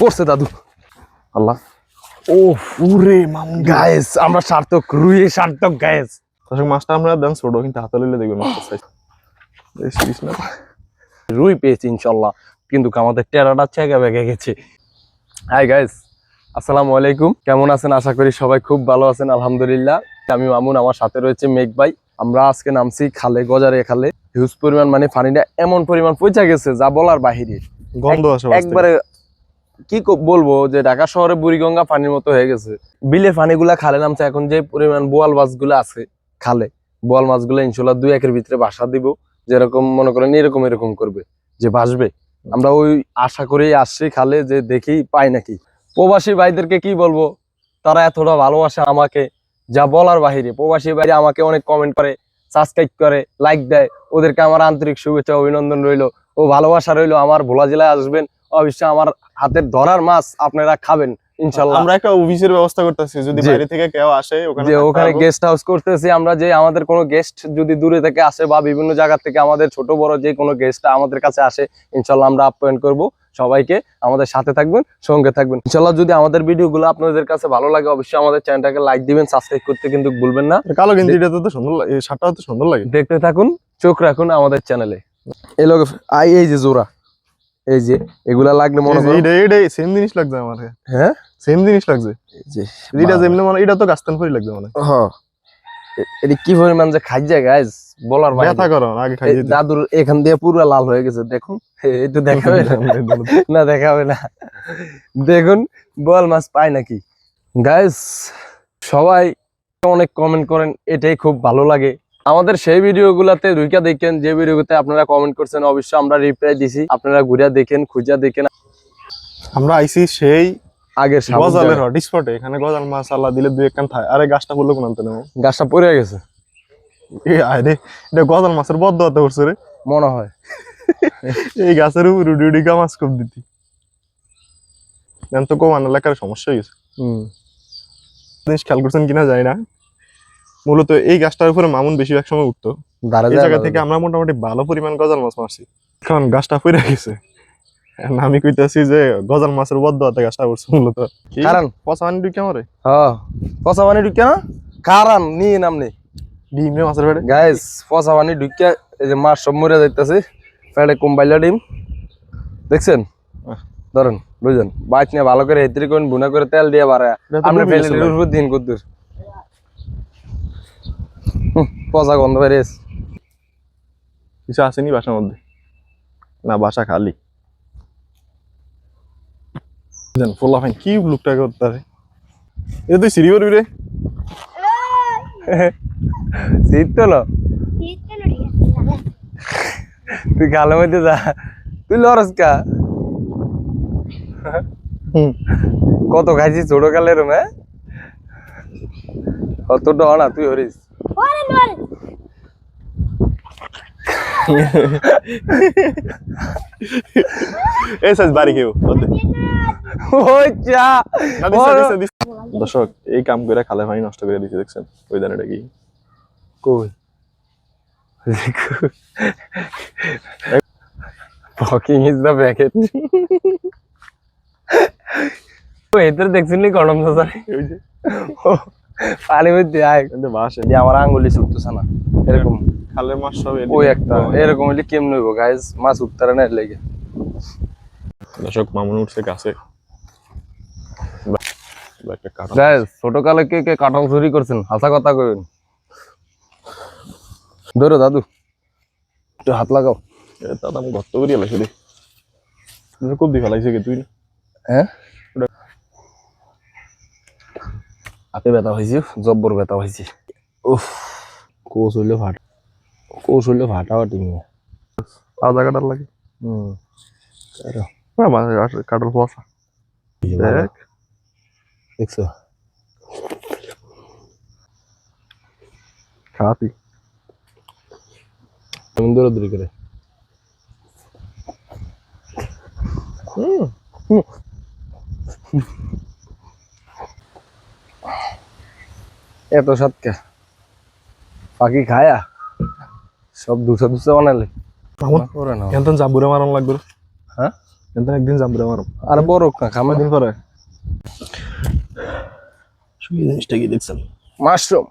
পড়ছে দাদু। আল্লাহ। ও পুরে মামুন। গায়েস আমরা সার্থক রুইয়ে সার্থক গায়েস দর্শক মাছটা আমরা দেন ছোট কিন্তু হাতে লইলে দেখবেন মাছটা সাইজ। এই সিরিজ না? রুই পেয়েছি ইনশাল্লাহ। কিন্তু আমাদের টেরাটা চেগা বেগে গেছে। হাই গাইস আসসালামু আলাইকুম। কেমন আছেন? আশা করি সবাই খুব ভালো আছেন আলহামদুলিল্লাহ। আমি মামুন আমার সাথে রয়েছে মেঘ ভাই। আমরা আজকে নামছি খালে গজারে খালে। হিউজ পরিমাণ মানে পানিটা এমন পরিমাণ পৌঁছা গেছে যা বলার বাহিরে। গন্ধ আসে। একবারে কি বলব যে ঢাকা শহরে বুড়িগঙ্গা পানির মতো হয়ে গেছে। বিলের পানিগুলা খালে নামছে, এখন যে পরিমাণ বোয়াল মাছগুলো আছে খালে, বোয়াল মাছগুলো ইনশাল্লাহ দুই একের ভিতরে বাসা দিব, যেরকম মনে করেন এরকম এরকম করবে, যে বাসবে। আমরা ওই আশা করেই আসছি খালে, যে দেখি পাই নাকি। প্রবাসী ভাইদেরকে কি বলব, তারা এতটা ভালোবাসে আমাকে, যা বলার বাহিরে। প্রবাসী ভাই আমাকে অনেক কমেন্ট করে সাবস্ক্রাইব করে লাইক দেয়। ওদেরকে আমার আন্তরিক শুভেচ্ছা, অভিনন্দন রইল। ও ভালোবাসা রইল, আমার ভোলা জেলায় আসবেন। অবশ্যই আমার হাতের ধরার মাছ আপনারা খাবেন ইনশাল্লাহ। আমরা একটা অফিসের ব্যবস্থা করতেছি যদি। বাইরে থেকে কেউ আসে ওখানে যে ওখানে গেস্ট হাউস করতেছি আমরা যে আমাদের কোনো গেস্ট যদি দূরে থেকে আসে বা বিভিন্ন জায়গা থেকে আমাদের ছোট বড় যে কোনো গেস্ট আমাদের কাছে আসে ইনশাল্লাহ আমরা আপ্যায়ন করব। সবাইকে আমাদের সাথে থাকবেন সঙ্গে থাকবেন। ইনশাল্লাহ যদি আমাদের ভিডিওগুলো আপনাদের কাছে ভালো লাগে অবশ্যই আমাদের চ্যানেলটাকে লাইক দিবেন সাবস্ক্রাইব করতে কিন্তু ভুলবেন না। কালো গেঞ্জিটা তো সুন্দর লাগে শার্টটা তো সুন্দর লাগে। দেখতে থাকুন চোখ রাখুন আমাদের চ্যানেলে। এই লোক আই এই যে জোড়া। এই যে এগুলা লাগলে মনে করুন এইটা এইটা সেম জিনিস লাগছে আমার হ্যাঁ? সেম জিনিস লাগছে। এই যে এটা যেমনি মানে এটা তো গাছতান পরি লাগছে মানে হ্যাঁ। এটা কি পরিমাণ যে খাই যায় গাইজ বলার বাইরে। ব্যথা করো আগে খাই এই দাদুর এখান দিয়ে পুরো লাল হয়ে গেছে দেখুন। এই তো দেখাবে না। না দেখাবে না। দেখুন বল মাছ পায় নাকি? গাইস সবাই অনেক কমেন্ট করেন এটাই খুব ভালো লাগে। আমাদের সেই ভিডিওগুলোতে দুইটা দেখেন যে ভিডিওতে আপনারা কমেন্ট করছেন অবশ্যই আমরা রিপ্লাই দিছি। আপনারা ঘুরে দেখেন খুঁজা দেখেন। আমরা আইছি সেই আগের গজালের হট স্পটে এখানে গজাল মাছ আল্লাহ দিলে দুই একখান থায়। আরে গাছটা পড়ল কোন আনতে নেব? গাছটা পড়ে গেছে। এ আরে এটা গজাল মাছের বদ্ধ হতে করছে রে। মনে হয়। এই গাছের উপর উডি উডি গা মাছ খুব দিতি। তো কমান এলাকার সমস্যা হয়ে গেছে। হম। জিনিস খেয়াল করছেন কিনা জানি না। মূলত এই গাছটার উপরে মামুন বেশিরভাগ সময় উঠতো। এই জায়গা থেকে আমরা মোটামুটি ভালো পরিমাণ গজাল মাছ মারছি। কারণ গাছটা পড়ে গেছে। আমি কইতাছি যে গজাল মাছের বদ্ধ হাতে গাছটা উঠছে মূলত। কারণ? পচা পানি ঢুকে আমারে? হ্যাঁ পচা পানি ঢুকে না? কারণ? নিয়ে নামনি ডিম রে মাছের পেটে? গাইস পচা পানি ঢুকে এই যে মাছ সব মরে যাইতেছে। পেটে কুম্বাইলা ডিম। দেখছেন। ধরেন বুঝলেন? বাইক নিয়ে ভালো করে হেতরি করেন বুনা করে তেল দিয়ে বাড়ায়। ফেলে দিন কদ্দুর। পচা গন্ধ বেরিয়েছ। কিছু আসেনি বাসার মধ্যে? না বাসা খালি। ফোলা ফাইন কি লুকটা করতে এটা তুই সিঁড়ি করবি রে? শীত তো তুই গালের মধ্যে যা। তুই লরস কা? কত খাইছিস ছোট কালের রুমে কত ডনা তুই হরিস। বাড়ি কেউ ওই চা দর্শক এই কাম করে খালে পানি নষ্ট করে দিচ্ছে দেখছেন? ওই দানাটা কি কই? Is the packet. এদের দেখছিলি গরম দাদারে ওই যে। পানি মধ্যে আয়। কিন্তু মাছ দিয়ে আমার আঙ্গুলি ছুটতেছে না এরকম। খালের মাছ সব ওই একটা এরকম হইলে কেম নইব গাইজ মাছ উত্তরে না লেগে। দর্শক মামুন উঠছে গাইজ ছোট কালে কে কে কাটন চুরি করছেন হাসা কথা কইবেন। ধরো দাদু একটু হাত লাগাও। দাদা আমি গর্ত করিয়া লাগছে রে। খুব দিয়ে ফেলাইছে কি তুই হ্যাঁ? হাতে ব্যথা হয়েছে জব্বর ব্যথা হয়েছে। উফ কোষ হইলে ফাট কোষ হইলে ফাটাফাটি নিয়ে আধা কাটার লাগে? হুম। কাটার পয়সা দেখ। দেখছ? খাতি। কেমন দৌড়াদৌড়ি করে? হুম। এত সাতকা। পাখি খায়া? সব দুসা দুসা বানালে না এখন জাবুরে মারন লাগবে। হ্যাঁ? কিন্তু একদিন যাম রে আমার আর বড় না খামা দিন পরে। জিনিসটা কি দেখছেন? মাশরুম।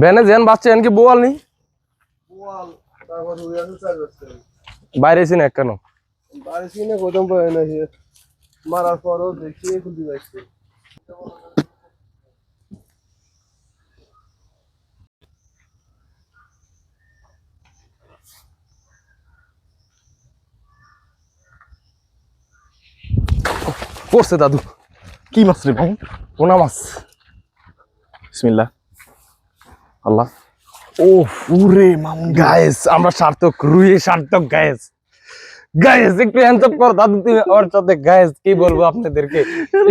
বেনে যেন বাচ্চা এনকি বোয়াল নি? বাইরে ছিল এক কেন? মারার পরও দেখি খুলতে যাচ্ছে করছে দাদু। কি মাছ রে ভাই? পোনা মাছ। বিসমিল্লাহ। আল্লাহ। ও পুরে মামুন গায়েস আমরা সার্থক রুয়ে সার্থক গায়েস গায়েস একটু হ্যান্ডস কর দাদু তুমি আমার সাথে গায়েস কি বলব আপনাদেরকে?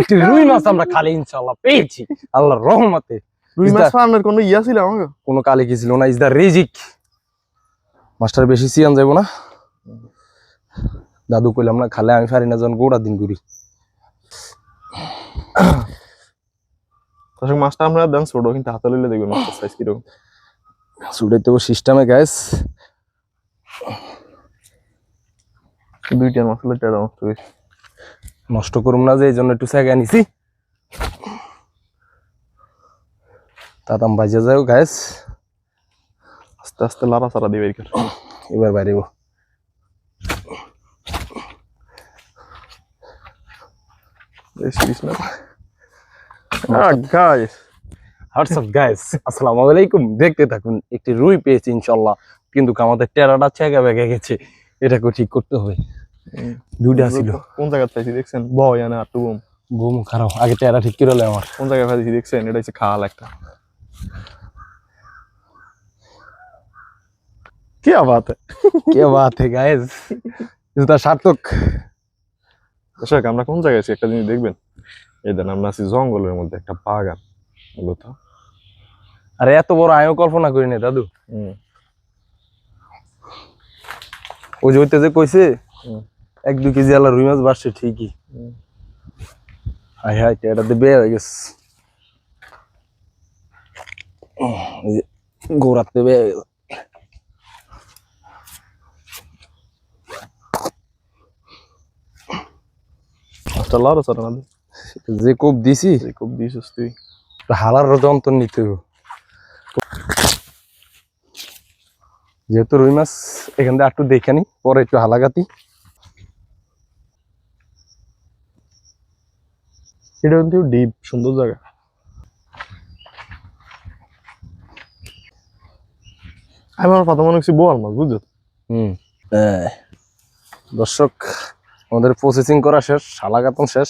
একটু রুই মাছ আমরা খালি ইনশাআল্লাহ পেয়েছি। আল্লাহর রহমতে। রুই মাছ ফার্মের কোনো ইয়া ছিল আমাকে? কোনো কালি কি ছিল না? ইজ দা রিজিক মাস্টার বেশি সিয়ান যাইব না? দাদু কইলাম না খালে আমি পারি না যখন গোড়া দিন ঘুরি। দর্শক মাছটা আমরা দেন ছোট কিন্তু হাতে লইলে দেখবেন মাছটার সাইজ কীরকম সুডাইতে সিস্টেমে গায়েস দুইটা মাছ হলে টেরা মাছ বেশি নষ্ট করুম না যে এই জন্য একটু জায়গা নিছি তাতাম বাজে যাও গায়েস আস্তে আস্তে লারা সারা দিবে এবার বাইরেব সিরিজ না গাইস হোয়াটসঅ্যাপ গাইস আসসালামু আলাইকুম দেখতে থাকুন একটি রুই পেয়েছি ইনশাল্লাহ কিন্তু আমাদের টেরাটা চেগা বেগে গেছে। এটাকে ঠিক করতে হবে। দুইটা ছিল। কোন জায়গা পাইছি দেখছেন? বয় আনে আর টুবুম বুম খারাপ। আগে টেরা ঠিক করে আমার। কোন জায়গায় পাইছি দেখছেন? এটা হচ্ছে খাল একটা। কি আবাত কে বাত হে গাইস এটা সার্থক। দর্শক আমরা কোন জায়গায় আছি? একটা জিনিস দেখবেন? এই দেন আমরা আছি জঙ্গলের মধ্যে একটা বাগান। মূলত আরে এত বড় আমিও কল্পনা করি না দাদু ওই যে ওইতে যে কইছে। এক দুই কেজি আলা রুই মাছ বাড়ছে ঠিকই। হাই হাই এটাতে বের হয়ে গেছে। গোড়াতে বের মাছটা যে কোপ দিছি এই খুব দিছিস তুই। হালার যন্ত্র নিতে যেহেতু রুই মাছ এখান থেকে একটু দেখে নি পরে একটু হালাগাতি। এটা কিন্তু ডিপ সুন্দর জায়গা। আমি আমার কথা মনে হচ্ছে বোয়াল মাছ বুঝছ? হুম। দর্শক আমাদের প্রসেসিং করা শেষ শালাকাতন শেষ।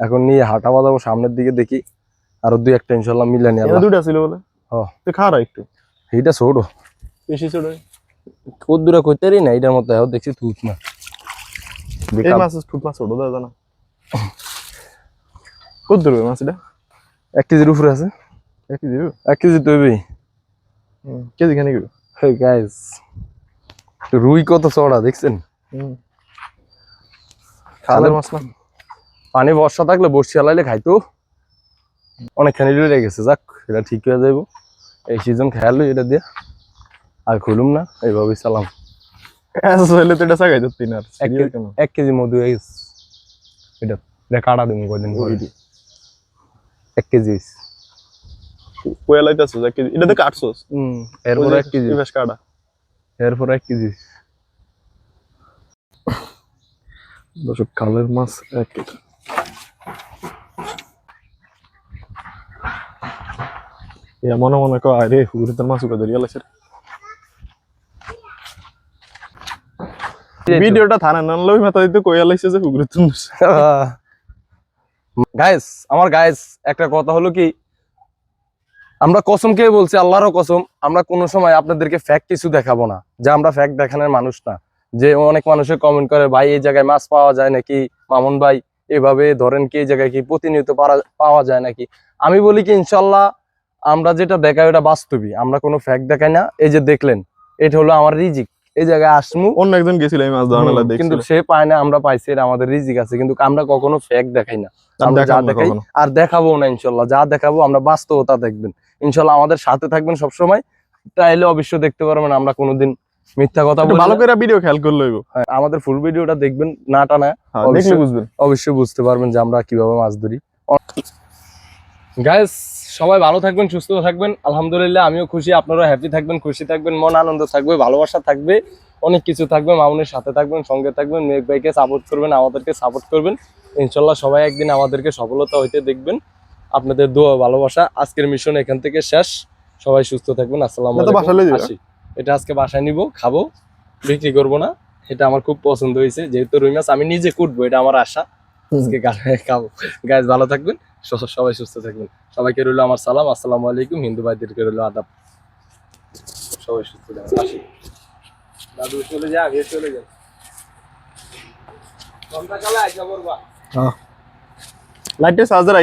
এখন নিয়ে হাঁটা বাজাবো সামনের দিকে দেখি আরও দুই একটা ইনশাল্লাহ মিলে নিয়ে দুইটা ছিল বলে? হ্যাঁ। তুই খারা একটু। এইটা ছোট। বেশি ছোট কত দূরে করতে না এটার মতো এখন দেখছি থুত না। এই মাছ ঠুট মাছ ছোট দেয় জানা কত দূর মাছ এটা? এক কেজির উপরে আছে। এক কেজি এক কেজি তৈবি কেজি খানি কি গাইস রুই কত চড়া দেখছেন? খালের মাছ না। পানি বর্ষা থাকলে বর্ষি আলাইলে খাইতো। অনেকখানি রয়ে গেছে যাক এটা ঠিক হয়ে যাইব। এই সিজন খেয়ালো এটা দিয়ে। আর খুলুম না এইভাবে চালাম। আসলে তো এটা সাগাই দিতি না। এক কেজি মধু হয়ে গেছে। এটা এটা কাটা দিব কদিন এক কেজি এক কেজি। এটা তো কাটছস। হুম এরপর এক কেজি। বেশ কাটা। এরপর এক কেজি দর্শক, কালের মাছ এক কেজি মনে মনে কয়, আরে মাছ উকা ধরিয়া লাগছে আমার গাইস একটা কথা হলো কি, আমরা কসম কে বলছি, আল্লাহরও কসম, আমরা কোনো সময় আপনাদেরকে ফ্যাক্ট কিছু দেখাবো না, যে আমরা ফ্যাক্ট দেখানোর মানুষ না। যে অনেক মানুষে কমেন্ট করে ভাই এই জায়গায় মাছ পাওয়া যায় নাকি? মামুন ভাই এভাবে ধরেন কি এই জায়গায় কি প্রতিনিয়ত পাওয়া যায় নাকি? আমি বলি কি ইনশাল্লাহ আমরা যেটা দেখাই ওটা বাস্তবই। আমরা কোনো ফ্যাক্ট দেখাই না। এই যে দেখলেন এটা হলো আমার রিজিক। এই জায়গায় আসমু। অন্য একজন গেছিল এই মাছ ধরা মেলা হুম, কিন্তু সে পায় না আমরা পাইছি এটা আমাদের রিজিক আছে। কিন্তু আমরা কখনো ফ্যাক্ট দেখাই না। আমরা যা দেখাই আর দেখাবো না ইনশাল্লাহ। যা দেখাবো আমরা বাস্তবতা দেখবেন। ইনশাল্লাহ আমাদের সাথে থাকবেন সবসময়। তাইলে অবশ্য দেখতে পারবেন আমরা কোনোদিন মিথ্যা কথা ভালো করে ভিডিও খেয়াল করলে হইব। হ্যাঁ, আমাদের ফুল ভিডিওটা দেখবেন না টানা হ্যাঁ। দেখলে বুঝবেন। অবশ্যই বুঝতে পারবেন যে আমরা কীভাবে মাছ ধরি। গাইস সবাই ভালো থাকবেন সুস্থ থাকবেন। আলহামদুলিল্লাহ আমিও খুশি আপনারা হ্যাপি থাকবেন খুশি থাকবেন মন আনন্দ থাকবে ভালোবাসা থাকবে। অনেক কিছু থাকবে মামুনের সাথে থাকবেন সঙ্গে থাকবেন মেঘ ভাইকে সাপোর্ট করবেন আমাদেরকে সাপোর্ট করবেন। ইনশাল্লাহ সবাই একদিন আমাদেরকে সফলতা হইতে দেখবেন। আপনাদের দোয়া ভালোবাসা আজকের মিশন এখান থেকে শেষ। সবাই সুস্থ থাকবেন আসসালামু আসি। এটা আজকে বাসায় নিব খাব বিক্রি করব না। এটা আমার খুব পছন্দ হয়েছে যেহেতু রুই মাছ আমি নিজে কুটবো এটা আমার আশা। আজকে খাব। গাছ ভালো থাকবেন সবাই সুস্থ থাকবেন। সবাইকে রইল আমার সালাম আসসালামু আলাইকুম হিন্দু ভাইদেরকে রইল আদাব। সবাই সুস্থ থাকবেন। আসি। দাদু চলে যা আগে চলে যা। ঘণ্টা কালে আইসা পড়বা। লাইটে চার্জার